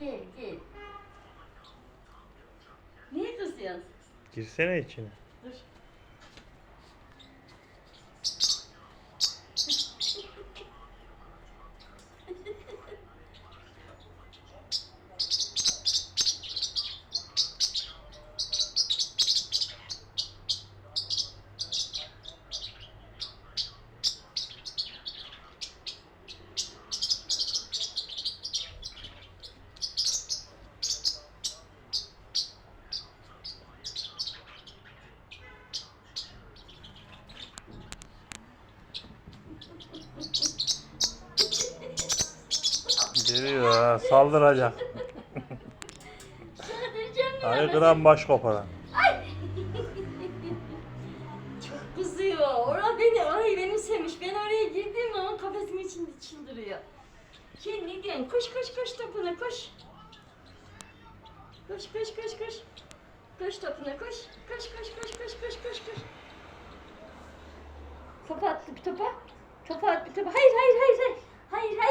Gel gel. Niye kızıyorsun? Girsene içine. Dur. Geliyor ha saldıracak. Hani kıran baş koparan. Çok kızıyor. Orada beni, orayı benimsemiş. Ben oraya girdiğim zaman kafesin içinde çıldırıyor. Ne diyorsun? Koş koş koş topuna koş. Koş koş koş koş. Koş topuna koş. Koş koş koş koş koş koş koş. Topa attı bir topa. Topa at bir topa. Hayır hayır hayır hayır. Hayır hayır.